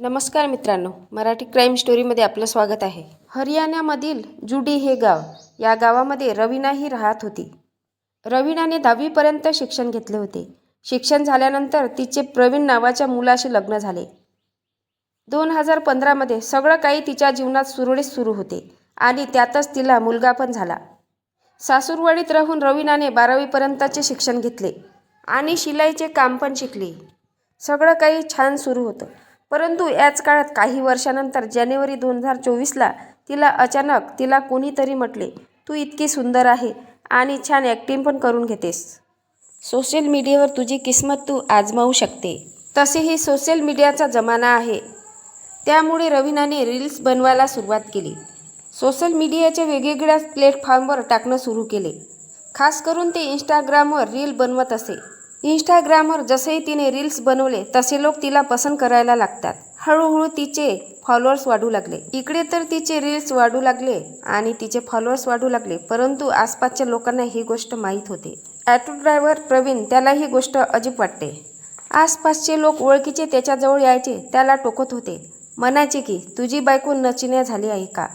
नमस्कार मित्रांनो मराठी क्राईम स्टोरीमध्ये आपलं स्वागत आहे. हरियाणामधील जुडी हे गाव या गावामध्ये रवीना ही राहत होती. रवीनाने दहावीपर्यंत शिक्षण घेतले होते. शिक्षण झाल्यानंतर तिचे प्रवीण नावाच्या मुलाशी लग्न झाले. दोन हजार पंधरामध्ये सगळं काही तिच्या जीवनात सुरळीत सुरू होते आणि त्यातच तिला मुलगा पण झाला. सासूरवाडीत राहून रवीनाने बारावीपर्यंतचे शिक्षण घेतले आणि शिलाईचे काम पण शिकले. सगळं काही छान सुरू होतं. परंतु याच काळात काही वर्षानंतर जानेवारी दोन हजार चोवीसला तिला अचानक तिला कोणीतरी म्हटले तू इतकी सुंदर आहे आणि छान ॲक्टिंग पण करून घेतेस. सोशल मीडियावर तुझी किस्मत तू आजमावू शकते. तसेही सोशल मीडियाचा जमाना आहे. त्यामुळे रवीनाने रील्स बनवायला सुरुवात केली. सोशल मीडियाच्या वेगवेगळ्या प्लॅटफॉर्मवर टाकणं सुरू केले. खास करून ते इंस्टाग्रामवर रील बनवत असे. इंस्टाग्रामवर जसेही तिने रील्स बनवले तसे लोक तिला पसंत करायला लागतात. हळूहळू तिचे फॉलोअर्स वाढू लागले. इकडे तर तिचे रील्स वाढू लागले आणि तिचे फॉलोअर्स वाढू लागले परंतु आसपासच्या लोकांना ही गोष्ट माहीत होते. ॲटो ड्रायव्हर प्रवीण त्याला ही गोष्ट अजीब वाटते. आसपासचे लोक ओळखीचे त्याच्याजवळ यायचे त्याला टोकत होते. म्हणायचे की तुझी बायको नचिन्या झाली आहे का?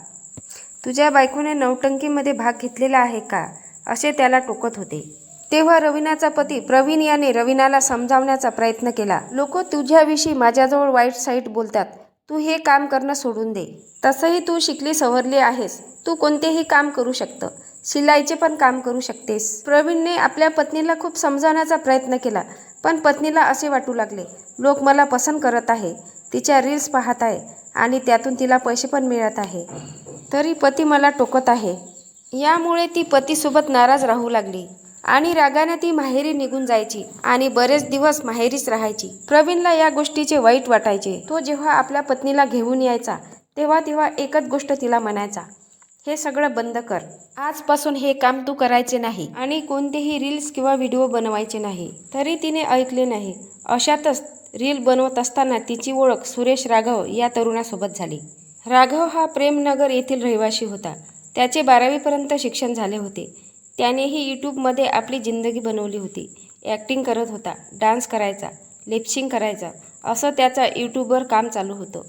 तुझ्या बायकोने नवटंकीमध्ये भाग घेतलेला आहे का? असे त्याला टोकत होते. तेव्हा रवीनाचा पती प्रवीण याने रवीनाला समजावण्याचा प्रयत्न केला. लोक तुझ्याविषयी माझ्याजवळ वाईट साईट बोलतात. तू हे काम करणं सोडून दे. तसंही तू शिकली सवरली आहेस. तू कोणतेही काम करू शकतं. शिलाईचे पण काम करू शकतेस. प्रवीणने आपल्या पत्नीला खूप समजावण्याचा प्रयत्न केला पण पत्नीला असे वाटू लागले लोक मला पसंत करत आहे. तिच्या रील्स पाहत आहे आणि त्यातून तिला पैसे पण मिळत आहे. तरी पती मला टोकत आहे. यामुळे ती पतीसोबत नाराज राहू लागली. आणि रागाने ती माहेरी निघून जायची आणि बरेच दिवस माहेरीच राहायची. प्रवीणला या गोष्टीचे वाईट वाटायचे. तो जेव्हा आपल्या पत्नीला घेऊन यायचा तेव्हा तेव्हा एकच गोष्ट तिला म्हणायचा हे सगळं बंद कर. आजपासून हे काम तू करायचे नाही आणि कोणतेही रील्स किंवा व्हिडिओ बनवायचे नाही. तरी तिने ऐकले नाही. अशातच रील बनवत असताना तिची ओळख सुरेश राघव या तरुणासोबत झाली. राघव हा प्रेमनगर येथील रहिवासी होता. त्याचे बारावीपर्यंत शिक्षण झाले होते. त्यानेही यूट्यूबमध्ये आपली जिंदगी बनवली होती. ॲक्टिंग करत होता डान्स करायचा लिप्सिंग करायचा असं त्याचा यूट्यूबवर काम चालू होतं.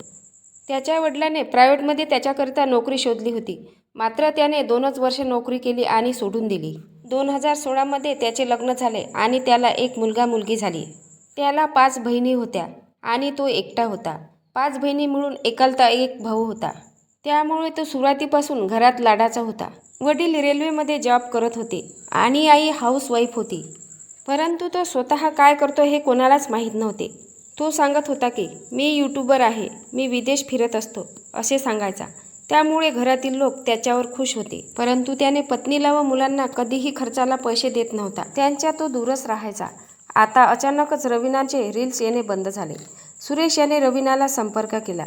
त्याच्या वडिलाने प्रायव्हेटमध्ये त्याच्याकरिता नोकरी शोधली होती. मात्र त्याने दोनच वर्ष नोकरी केली आणि सोडून दिली. दोन हजार सोळामध्ये त्याचे लग्न झाले आणि त्याला एक मुलगा मुलगी झाली. त्याला पाच बहिणी होत्या आणि तो एकटा होता. पाच बहिणी मिळून एकलता एक भाऊ होता. त्यामुळे तो सुरुवातीपासून घरात लाडाचा होता. वडील रेल्वेमध्ये जॉब करत होते आणि आई हाऊसवाईफ होती. परंतु तो स्वतः काय करतो हे कोणालाच माहीत नव्हते. तो सांगत होता की मी यूट्यूबर आहे. मी विदेश फिरत असतो असे सांगायचा. त्यामुळे घरातील लोक त्याच्यावर खुश होते. परंतु त्याने पत्नीला व मुलांना कधीही खर्चाला पैसे देत नव्हता. त्यांच्या तो दूरच राहायचा. आता अचानकच रवीनाचे रील्स येणे बंद झाले. सुरेश याने रवीनाला संपर्क केला.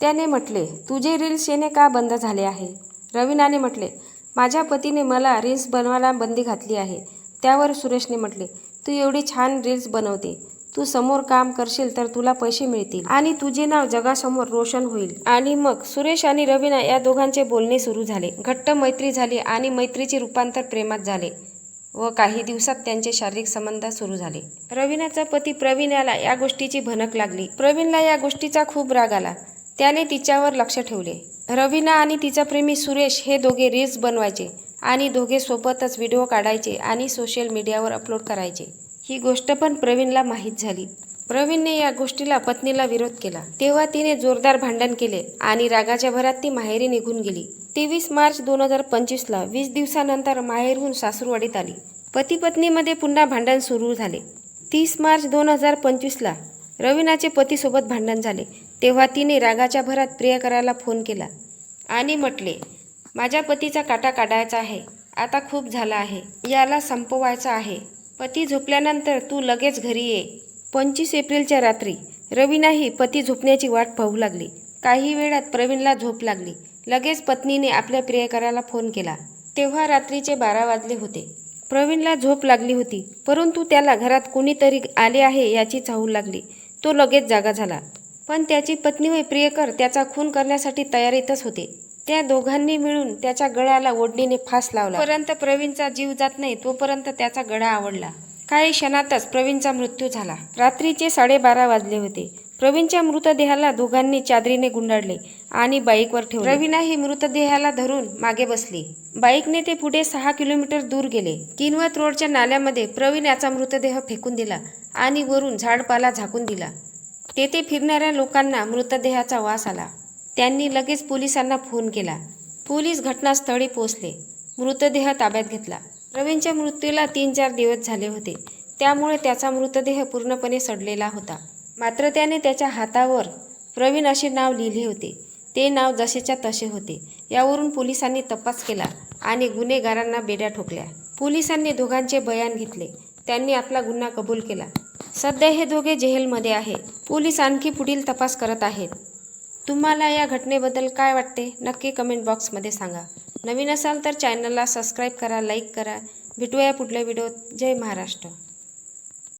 त्याने म्हटले तुझे रील्स येणे का बंद झाले आहे? रवीनाने म्हटले माझ्या पतीने मला रील्स बनवायला बंदी घातली आहे. त्यावर सुरेशने म्हटले तू एवढी छान रील्स बनवते. तू समोर काम करशील तर तुला पैसे मिळतील आणि तुझे नाव जगासमोर रोशन होईल. आणि मग सुरेश आणि रवीना या दोघांचे बोलणे सुरू झाले. घट्ट मैत्री झाली आणि मैत्रीचे रूपांतर प्रेमात झाले व काही दिवसात त्यांचे शारीरिक संबंध सुरू झाले. रवीनाचा पती प्रवीण याला या गोष्टीची भनक लागली. प्रवीणला या गोष्टीचा खूप राग आला. त्याने तिच्यावर लक्ष ठेवले. रवीना आणि तिचा प्रेमी सुरेश हे दोघे रील्स बनवायचे आणि दोघे सोबतच व्हिडिओ काढायचे आणि सोशल मीडियावर अपलोड करायचे. ही गोष्ट पण प्रवीणला माहीत झाली. प्रवीणने या गोष्टीला पत्नीला विरोध केला. तेव्हा तिने जोरदार भांडण केले आणि रागाच्या भरात ती माहेरी निघून गेली. तेवीस मार्च दोन हजार पंचवीसला वीस दिवसानंतर माहेरहून सासूरवाडीत आली. पती पत्नीमध्ये पुन्हा भांडण सुरू झाले. तीस मार्च दोन हजार पंचवीसला रवीनाचे पतीसोबत भांडण झाले. तेव्हा तिने रागाच्या भरात प्रियकराला फोन केला आणि म्हटले माझ्या पतीचा काटा काढायचा आहे. आता खूप झाला आहे. याला संपवायचा आहे. पती झोपल्यानंतर तू लगेच घरी ये. पंचवीस एप्रिलच्या रात्री रवीनाही पती झोपण्याची वाट पाहू लागली. काही वेळात प्रवीणला झोप लागली. लगेच पत्नीने आपल्या प्रियकराला फोन केला. तेव्हा रात्रीचे बारा वाजले होते. प्रवीणला झोप लागली होती परंतु त्याला घरात कुणीतरी आले आहे याची चाहूल लागली. तो लगेच जागा झाला. पण त्याची पत्नी व प्रियकर त्याचा खून करण्यासाठी तयारीतच होते. त्या दोघांनी मिळून त्याच्या गळ्याला ओढणीने फास लावला. पर्यंत प्रवीणचा जीव जात नाही तोपर्यंत त्याचा गळा आवडला. काही क्षणातच प्रवीणचा मृत्यू झाला. रात्रीचे साडेबारा वाजले होते. प्रवीणच्या मृतदेहाला दोघांनी चादरीने गुंडाळले आणि बाईकवर ठेवले. रवीना ही मृतदेहाला धरून मागे बसली. बाईकने ते पुढे सहा किलोमीटर दूर गेले. किनवत रोडच्या नाल्यामध्ये प्रवीण याचा मृतदेह फेकून दिला आणि वरून झाडपाला झाकून दिला. तेथे फिरणाऱ्या लोकांना मृतदेहाचा वास आला. त्यांनी लगेच पोलिसांना फोन केला. पोलीस घटनास्थळी पोहोचले. मृतदेह ताब्यात घेतला. प्रवीणच्या मृत्यूला तीन चार दिवस झाले होते. त्यामुळे त्याचा मृतदेह पूर्णपणे सडलेला होता. मात्र त्याने त्याच्या हातावर प्रवीण असे नाव लिहिले होते. ते नाव जसेच्या तसे होते. यावरून पोलिसांनी तपास केला आणि गुन्हेगारांना बेड्या ठोकल्या. पोलिसांनी दोघांचे बयान घेतले. त्यांनी आपला गुन्हा कबूल केला. सध्या हे दोघे जेहेलमध्ये आहे पोलीस आणखी पुढील तपास करत आहेत. तुम्हाला या घटनेबद्दल काय वाटते? नक्की कमेंट बॉक्समध्ये सांगा. नवीन असाल तर चॅनलला सबस्क्राईब करा लाईक करा. भेटूया पुढल्या व्हिडिओत जय महाराष्ट्र.